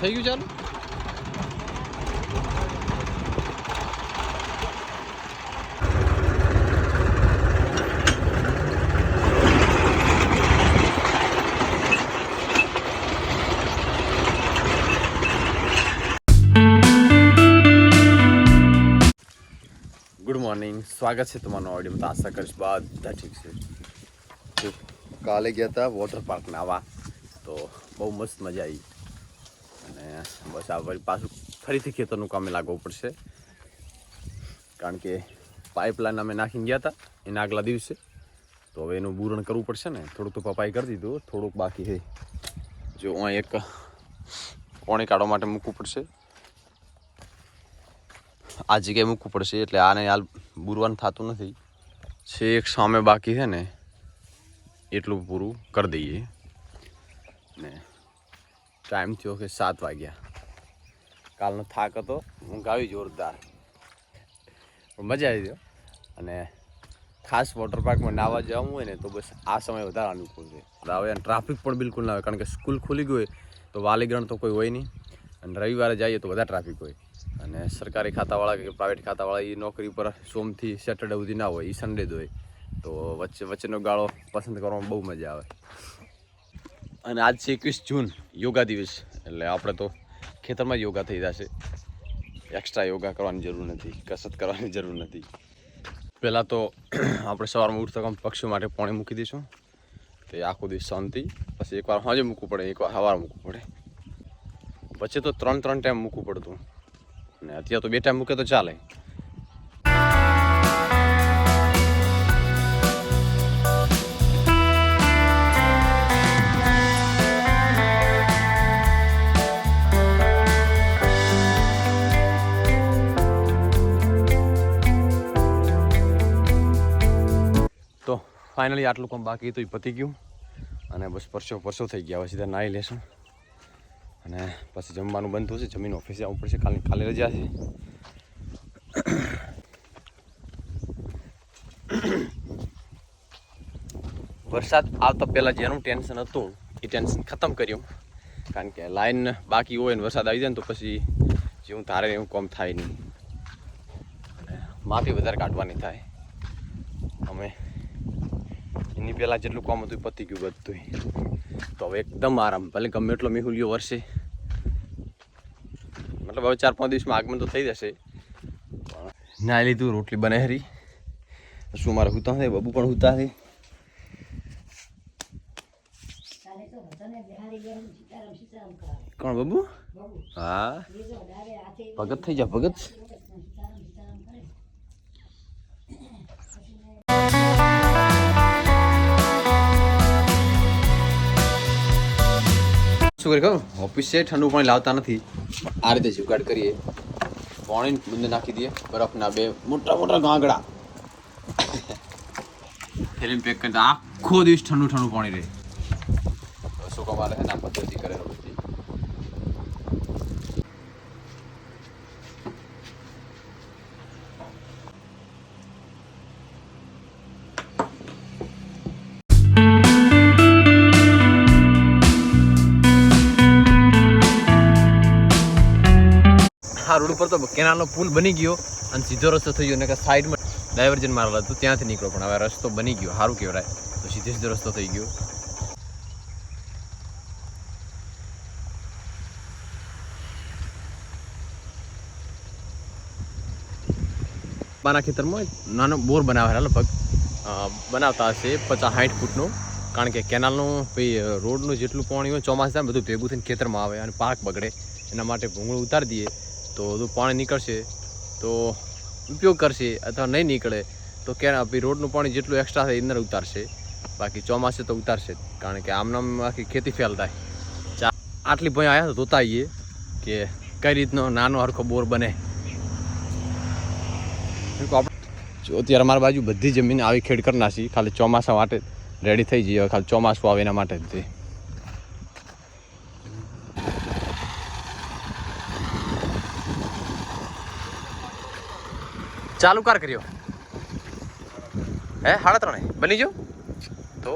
થઈ ગયું ચાલુ? ગુડ મોર્નિંગ સ્વાગત છે તમારું ઓડિયોમાં આશા કરીશ બધા ઠીક છે. કાલે ગયા હતા વોટર પાર્ક નાવા, તો બહુ મસ્ત મજા આવી અને બસ આ વળી પાછું ફરીથી ખેતરનું કામે લાગવું પડશે. કારણ કે પાઇપલાઇન અમે નાખીને ગયા હતા, એના આગલા દિવસે. તો હવે એનું બૂરણ કરવું પડશે ને, થોડુંક તો પપાઈ કરી દીધું, થોડુંક બાકી છે. જો અહીં એક પોણી કાઢવા માટે મૂકવું પડશે. આ જગ્યાએ મૂકવું પડશે, એટલે આને હાલ બુરવાનું થતું નથી. છે એક સામે બાકી છે ને, એટલું પૂરું કરી દઈએ. ને ટાઈમ થયો કે સાત વાગ્યા. કાલનો થાક હતો ઊંઘ આવી જોરદાર. મજા આવી ગયો અને ખાસ વોટર પાર્કમાં નાવા જવું હોય ને, તો બસ આ સમય વધારે અનુકૂળ છે. હવે ટ્રાફિક પણ બિલકુલ ના હોય, કારણ કે સ્કૂલ ખુલી ગઈ હોય, તો વાલીગણ તો કોઈ હોય નહીં. અને રવિવારે જઈએ તો વધારે ટ્રાફિક હોય. અને સરકારી ખાતાવાળા કે પ્રાઇવેટ ખાતાવાળા એ નોકરી પર સોમથી સેટરડે સુધી ના હોય એ સન્ડે જ હોય. તો વચ્ચે વચ્ચેનો ગાળો પસંદ કરવામાં બહુ મજા આવે. અને આજ છે એકવીસ જૂન યોગા દિવસ. એટલે આપણે તો ખેતરમાં યોગા થઈ જશે એક્સ્ટ્રા યોગા કરવાની જરૂર નથી, કસરત કરવાની જરૂર નથી. પહેલાં તો આપણે સવારમાં ઉઠતા પક્ષીઓ માટે પાણી મૂકી દઈશું. તે આખો દિવસ શાંતિ, પછી એકવાર સાંજે મૂકવું પડે, એકવાર સવારે મૂકવું પડે. પછી તો ત્રણ ત્રણ ટાઈમ મૂકવું પડતું. અને અત્યારે તો બે ટાઈમ મૂકે તો ચાલે. ફાઇનલી આટલું કામ બાકી હતું એ પતી ગયું. અને બસ પરસો પરસો થઈ ગયા. હવે સીધા નાહી લેશું. અને પછી જમવાનું બંધ થશે જમીન ઓફિસે આવવું પડશે. કાલે કાલે રજા છે. વરસાદ આવતા પહેલાં જેનું ટેન્શન હતું, એ ટેન્શન ખતમ કર્યું. કારણ કે લાઈન બાકી હોય ને વરસાદ આવી જાય ને તો પછી જેવું તારે એવું કોમ થાય નહીં. માફી વધારે કાઢવાની થાય. અમે એની પહેલાં જેટલું કામ હતું પતી ગયું બધું તો હવે એકદમ આરામ. ભલે ગમે એટલો મેહુલિયો વરસે. મતલબ હવે ચાર પાંચ દિવસમાં આગમન તો થઈ જશે. ના લીધું રોટલી બને હરી. શું મારે હુતા છે બબુ પણ હુતા છે કોણ બબુ? હા. ભગત થઈ જા ભગત. શું કરી કહું ઓફિસ ઠંડુ પાણી લાવતા નથી. આ રીતે જુગાડ કરીએ. પાણી બુંદ નાખી દઈએ, બરફના બે મોટા મોટા ગાંગડા. થેલીમાં પેક કરતા આખો દિવસ ઠંડુ ઠંડુ પાણી રહે. શું કમારે છે ને પદ્ધતિ કરેલો. હા રોડ ઉપર તો કેનાલનો પુલ બની ગયો અને સીધો રસ્તો થઈ ગયો. સાઈડમાં ડાયવર્જન મારેલા હતું ત્યાંથી નીકળો. પણ હવે રસ્તો બની ગયો. સારું કહેવાય. તો સીધે સીધો રસ્તો થઈ ગયો. પાના ખેતરમાં નાનો બોર બનાવેલા લગભગ. બનાવતા હશે પચાસ સાઠ ફૂટનો. કારણ કે કેનાલનું ભાઈ રોડનું જેટલું પાણી હોય ચોમાસા બધું ભેગું થઈને ખેતરમાં આવે અને પાક બગડે. એના માટે ભૂંગળું ઉતારી દઈએ. તો બધું પાણી નીકળશે, તો ઉપયોગ કરશે અથવા નહીં નીકળે, તો ક્યારે રોડનું પાણી જેટલું એક્સ્ટ્રા થાય અંદર ઉતારશે. બાકી ચોમાસે તો ઉતારશે કારણ કે આમનામ આખી ખેતી ફેલ થાય. આટલી ભય આવ્યા તો જોતા આવીએ કે કઈ રીતનો નાનો હરખો બોર બને. જો અત્યારે અમારી બાજુ બધી જમીન આવી ખેડ કરી નાખી, ખાલી ચોમાસા માટે રેડી થઈ જઈએ, ખાલી ચોમાસું આવે એના માટે જ ચાલુ કાર કર્યો. હે સાડા ત્રણે. બની જો તો?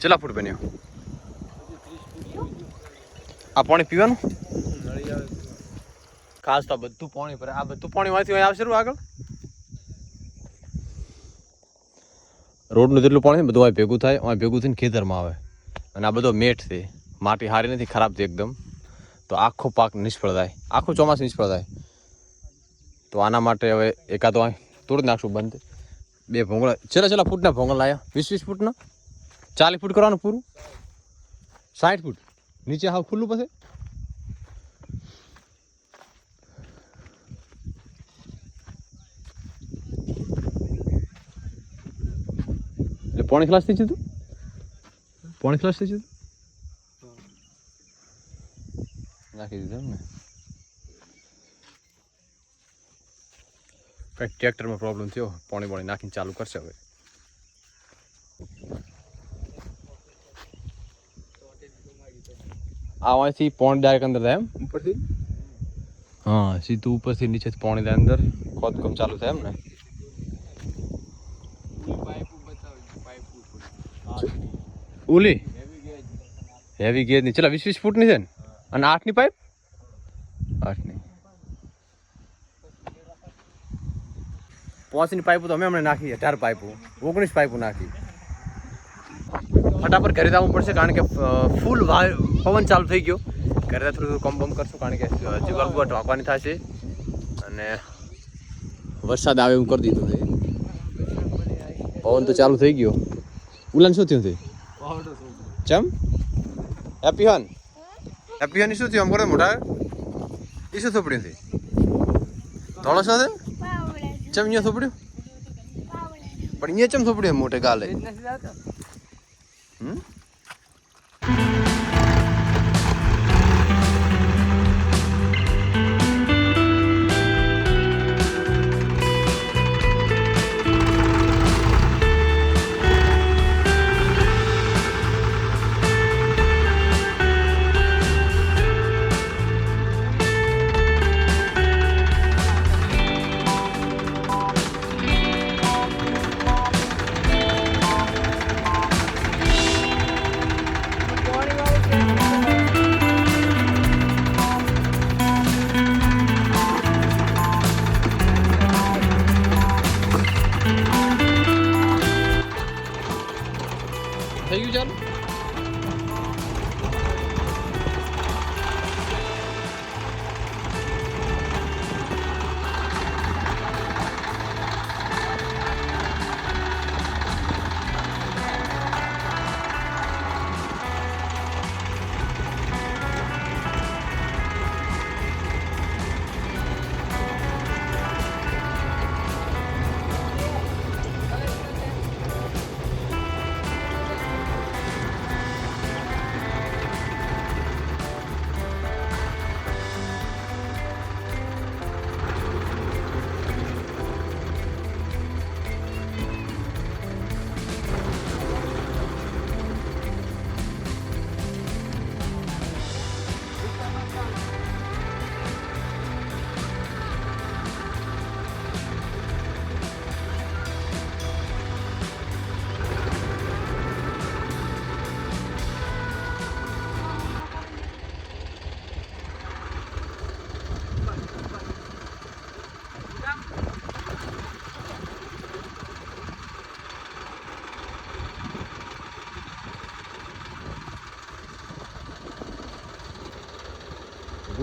ચેલા ફૂટ બન્યો? આ પાણી પીવાનું? ખાસ તો બધું પાણી ભરે. આ બધું પાણી માંથી આવશે આગળ? રોડનું જેટલું પાણી બધું ભેગું થાય. અહીં ભેગું થઈને ખેતરમાં આવે. અને આ બધો મેઠ છે. માટી હારી નથી, ખરાબ છે એકદમ. તો આખો પાક નિષ્ફળ થાય આખું ચોમાસું નિષ્ફળ થાય તો આના માટે હવે એકાદો અહીં તોડી નાખશું બંધ. બે ભોંગળા, છેલ્લા છેલ્લા ફૂટના ભોંગળ લાયા. વીસ વીસ ફૂટના? ચાલીસ ફૂટ કરવાનું પૂરું? સાઠ ફૂટ? નીચે હાવ ખુલ્લું પછી? એટલે પોણી ખલાસ થઈ જતું? પોણી ખલાસ થઈ જતું? નાખી દીધું ને કંઈક ટ્રેક્ટરમાં પ્રોબ્લેમ થયો પાણી પાણી નાખીને ચાલુ કરશે હવે. આ અહીંથી પોણી ડાયરેક્ટ અંદર થાય એમ? ઉપરથી? હા સીધું ઉપરથી નીચેથી પાણી થાય અંદર. ખોદકામ ચાલુ થાય એમ ને? પાઇપ બતાવજો પાઇપ ઓલી હેવી ગેજની. ચલા વીસ વીસ ફૂટની છે ને? અને આઠની પાઇપ આઠની. પાંચની પાઇપો તો અમે હમણાં નાખી અઢાર પાઇપો. ઓગણીસ પાઇપો નાખી. ફટાફટ ઘરે આવવું પડશે, કારણ કે ફૂલ પવન ચાલુ થઈ ગયો. ઘરે થોડું કમ બમ કરશું, કારણ કે જુગાર ઢોકવાની થશે. અને વરસાદ આવે એવું કરી દીધું છે. પવન તો ચાલુ થઈ ગયો. ઉલાન શું થયું છે? ચમ? હેપી હન? હેપી હન શું થયું? આમ કરે મોટા એ શું થોપડ્યું છે? ધોળો શું છે ચમ અહીંયા થોપડ્યું? પણ અહીંયા ચમ થોપડ્યું મોટે ગાલે? હમ? થઈ ગયું ચાલુ.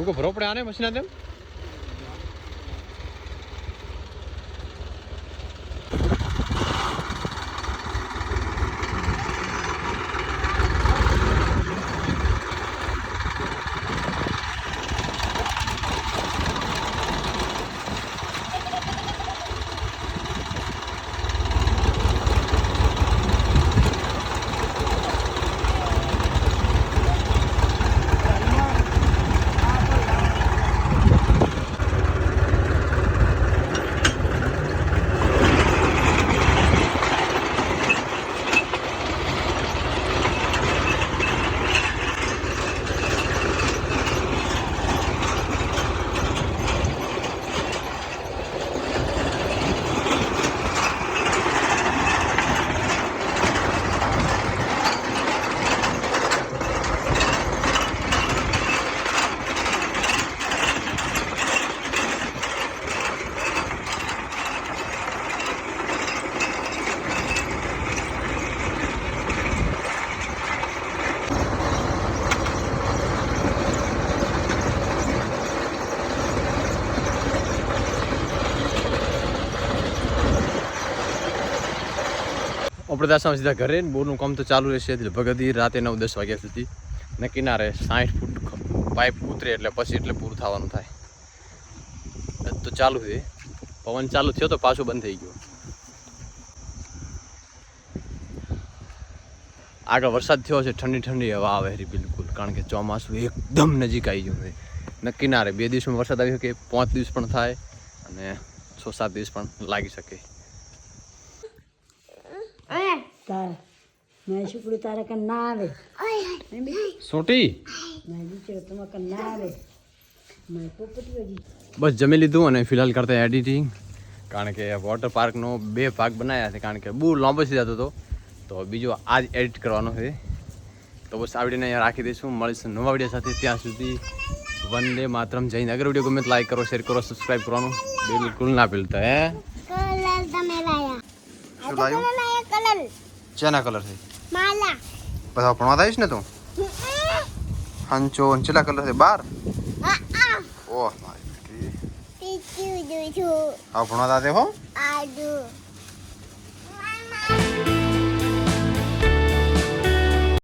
ભરો પડે આને મશીના તેમ ત્યાં સીધા ઘરે ને બોરનું કામ તો ચાલુ રહેશે. લગભગ ભગતી રાતે નવ દસ વાગ્યા સુધી ને કિનારે સાઠ ફૂટ પાઇપ ઉતરે એટલે પછી એટલે પૂરું થવાનું થાય. તો ચાલુ છે. પવન ચાલુ થયો તો પાછું બંધ થઈ ગયો. આગળ વરસાદ થયો છે, ઠંડી ઠંડી હવા આવે હરી બિલકુલ. કારણ કે ચોમાસું એકદમ નજીક આવી ગયું છે. ને કિનારે બે દિવસમાં વરસાદ આવી શકે, પાંચ દિવસ પણ થાય અને છ સાત દિવસ પણ લાગી શકે. તાર. મેં શુક્ર તારે કે ના આવે? સોટી? મેં દીકરો તમે કે ના આવે? મેં પોપટીઓ બસ જમી લીધું અને ફિલહાલ કરતા એડિટિંગ કારણ કે વોટર પાર્કનો બે ભાગ બનાવ્યા છે કારણ કે બહુ લાંબો થઈ જતો હતો તો બીજો આજ એડિટ કરવાનો છે. તો બસ આ વિડીયોને અહીંયા રાખી દઈશું. મળીશું નવા વીડિયો સાથે. ત્યાં સુધી વંદે માતરમ. જઈને અગર વીડિયો ગમે તો લાઈક કરો શેર કરો સબસ્ક્રાઈબ કરવાનું બિલકુલ ના ભૂલતા હે? શું લાવ્યું શેના કલર માલા. બધા ભણવા આવીશ ને તું? હંચો ચેલા કલર છે? બાર? ઓહ મારી દુ આ ભણવા દે હો? આડુ.